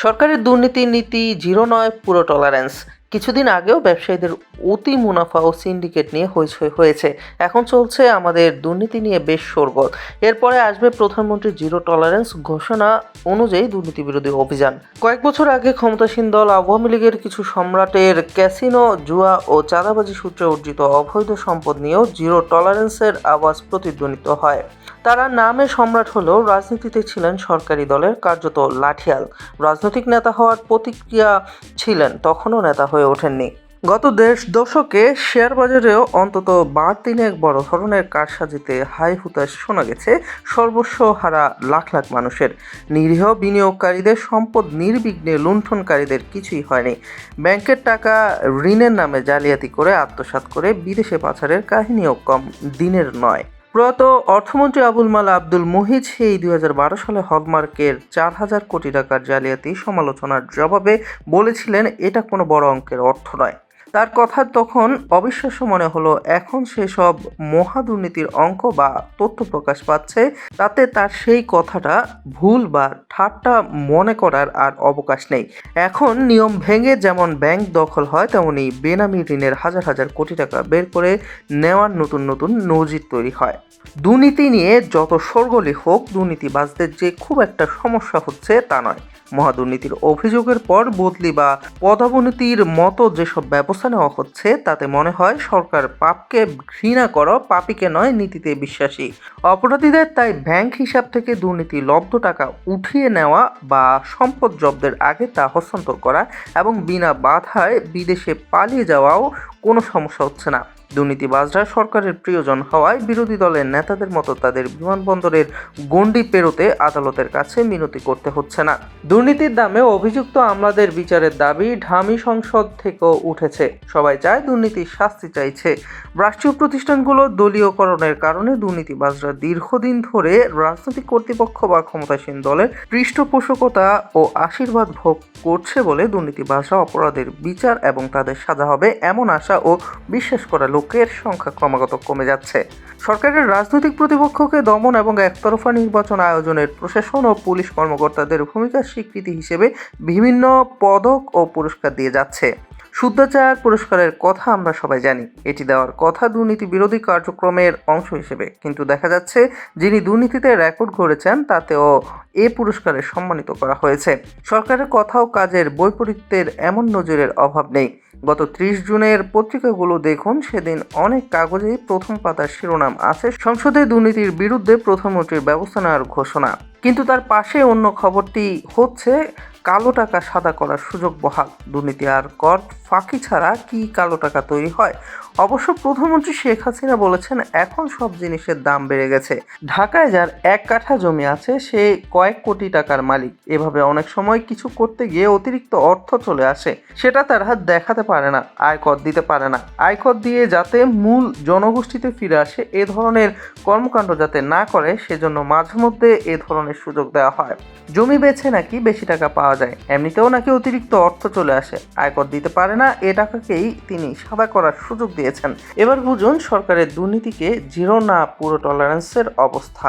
সরকারের দুর্নীতি নীতি জিরো নয় পুরো টলারেন্স কিছুদিন আগেও ব্যবসায়ীদের অতি মুনাফা ও সিন্ডিকেট নিয়ে হইচই হয়েছে। এখন চলছে আমাদের দুর্নীতি নিয়ে বেশ সরগত এরপরে আসবে প্রধানমন্ত্রী জিরো টলারেন্স ঘোষণা অনুযায়ী দুর্নীতি বিরোধী অভিযান। কয়েক বছর আগে ক্ষমতাসীন দল আওয়ামী লীগের কিছু সম্রাটের ক্যাসিনো, জুয়া ও চাঁদাবাজি সূত্রে অর্জিত অবৈধ সম্পদ নিয়েও জিরো টলারেন্সের আওয়াজ প্রতিধ্বনিত হয়। তারা নামে সম্রাট হলেও রাজনীতিতে ছিলেন সরকারি দলের কার্যত লাঠিয়াল। রাজনৈতিক নেতা হওয়ার প্রতিক্রিয়া ছিলেন, তখনও নেতা হয়ে ওঠেননি। গত দেশ দশকে শেয়ার বাজারেও অন্তত বার তিনেক বড় ধরনের কারসাজিতে হাই হুতাশ শোনা গেছে। সর্বস্ব হারা লাখ লাখ মানুষের। নিরীহ বিনিয়োগকারীদের সম্পদ নির্বিঘ্নে লুণ্ঠনকারীদের কিছুই হয়নি। ব্যাংকের টাকা ঋণের নামে জালিয়াতি করে আত্মসাৎ করে বিদেশে পাচারের কাহিনীও কম দিনের নয়। প্রয়াত অর্থমন্ত্রী আবুল মালা আব্দুল মুহিজ এই দুই সালে হলমার্কের চার হাজার কোটি টাকার জালিয়াতি সমালোচনার জবাবে বলেছিলেন, এটা কোনো বড় অঙ্কের অর্থ নয়। তার কথা তখন অবিশ্বাস্য মনে হলো। এখন সেসব মহা দুর্নীতির অঙ্ক বা তথ্য প্রকাশ পাচ্ছে, তাতে তার সেই কথাটা ভুল বা ঠাট্টা মনে করার আর অবকাশ নেই। এখন নিয়ম ভেঙে যেমন ব্যাংক দখল হয়, তেমনি বেনামি ঋণের হাজার হাজার কোটি টাকা বের করে নেওয়ার নতুন নতুন নজির তৈরি হয়। দুর্নীতি নিয়ে যত সরগলি হোক, দুর্নীতিবাজদের যে খুব একটা সমস্যা হচ্ছে তা নয়। মহাদুর্নীতির অভিযোগের পর বদলি বা পদোন্নতির মতো যেসব ব্যবস্থা নেওয়া হচ্ছে। তাতে মনে হয় সরকার পাপকে ঘৃণা করো, পাপিকে নয়, নীতিতে বিশ্বাসী। অপরাধীদের তাই ব্যাংক হিসাব থেকে দুর্নীতি, লব্ধ টাকা উঠিয়ে নেওয়া বা সম্পদ জব্দের আগে তা হস্তান্তর করা এবং বিনা বাধায় বিদেশে পালিয়ে যাওয়াও কোনো সমস্যা হচ্ছে না। দুর্নীতিবাজরা সরকারের প্রিয়জন হওয়ায় বিরোধী দলের নেতাদের মতো তাদের বিমানবন্দরের গণ্ডি পেরোতে আদালতের কাছে মিনতি করতে হচ্ছে না। দুর্নীতির দামে অভিযুক্ত আমলাদের বিচারের দাবি ঢামি সংসদ থেকেও উঠেছে। সবাই চায় দুর্নীতির শাস্তি চাইছে। রাষ্ট্রীয় প্রতিষ্ঠানগুলো দলীয়করণের কারণে দুর্নীতিবাজরা দীর্ঘদিন ধরে রাজনৈতিক কর্তৃপক্ষ বা ক্ষমতাসীন দলের পৃষ্ঠপোষকতা ও আশীর্বাদ ভোগ করছে বলে দুর্নীতিবাজরা অপরাধের বিচার এবং তাদের সাজা হবে এমন আশা ও বিশ্বাস করা লোকের সংখ্যা ক্রমাগত কমে যাচ্ছে। সরকারের রাজনৈতিক প্রতিপক্ষকে দমন এবং একতরফা নির্বাচন আয়োজনের প্রশাসন ও পুলিশ কর্মকর্তাদের ভূমিকা স্বীকৃতি হিসেবে বিভিন্ন পদক ও পুরস্কার দিয়ে যাচ্ছে। শুদ্ধাচার পুরস্কারের কথা আমরা সবাই জানি। এটি দেওয়ার কথা দুর্নীতি বিরোধী কার্যক্রমের অংশ হিসেবে। কিন্তু দেখা যাচ্ছে, যিনি দুর্নীতিতে রেকর্ড করেছেন তাতেও এ পুরস্কারে সম্মানিত করা হয়েছে। সরকারের কথা ও কাজের বৈপরীত্যের এমন নজরের অভাব নেই। গত ত্রিশ জুনের পত্রিকাগুলো দেখুন, সেদিন অনেক কাগজেই প্রথম পাতার শিরোনাম আছে সংসদে দুর্নীতির বিরুদ্ধে প্রধানমন্ত্রীর ব্যবস্থা নেওয়ার ঘোষণা। কিন্তু তার পাশে অন্য খবরটি হচ্ছে কালো টাকা সাদা করার সুযোগ বহাল। দুর্নীতি আর কর ফাঁকি ছাড়া কি কালো টাকা তৈরি হয়? অবশ্য প্রধানমন্ত্রী শেখ হাসিনা বলেছেন, এখন সব জিনিসের দাম বেড়ে গেছে। ঢাকায় যার এক কাঠা জমি আছে, সে কয়েক কোটি টাকার মালিক। এভাবে অনেক সময় কিছু করতে গিয়ে অতিরিক্ত অর্থ চলে আসে। সেটা তারা দেখাতে পারে না, আয়কর দিতে পারে না। আয়কর দিয়ে যাতে মূল জনগোষ্ঠীতে ফিরে আসে, এ ধরনের কর্মকাণ্ড যাতে না করে, সেজন্য মাঝে মধ্যে এ ধরনের সুযোগ দেওয়া হয়। জমি বেছে নাকি বেশি টাকা পাওয়া যায়। এমনিতেও নাকি অতিরিক্ত অর্থ চলে আসে। আয়কর দিতে পারে না, এ টাকাকেই তিনি সাদা করার সুযোগ দিয়েছেন। এবার বুঝুন সরকারের দুর্নীতিকে জিরো না, পুরো টলারেন্সের অবস্থা।